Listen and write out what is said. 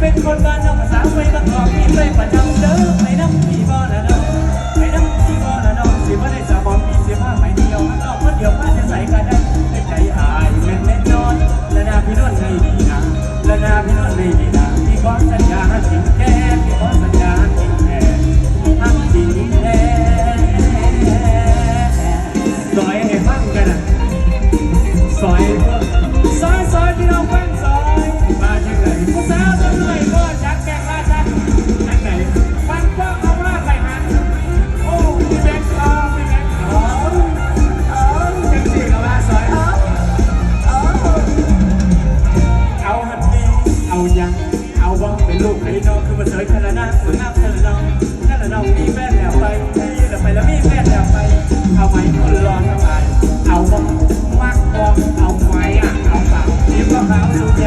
เป็นคนบ้านนอกภาษาไม่ต้งออกมีไปประจำเด้อไปน้ำพี่บ่ลนองไปน้ำพี่บ่ลน้องสิบ่ได้สาบอมีเสียผ้าไหมเดียวมักคเดียวผ้าจะใส่กันได้ไม่ใจอายแม่นแน่นอนละนาพี่นวดไม่ดีนะละนาพี่นวดไม่ดีนะพี่ขอสัญญาจริงแท้พี่ขอสัญญาจริงแท้ฮักจริงแท้ซอยให้ฟังกันนะซอยเพื่ เอาวะเป็นลูกไอ้น้องคือมาเสยแค่ละน้าสวยงามลธอเราแค่ละน้องมีแม่แล้วไปที่ยืนไปแล้วมีแม่แล้วไปเอาไหมคนรอทำไม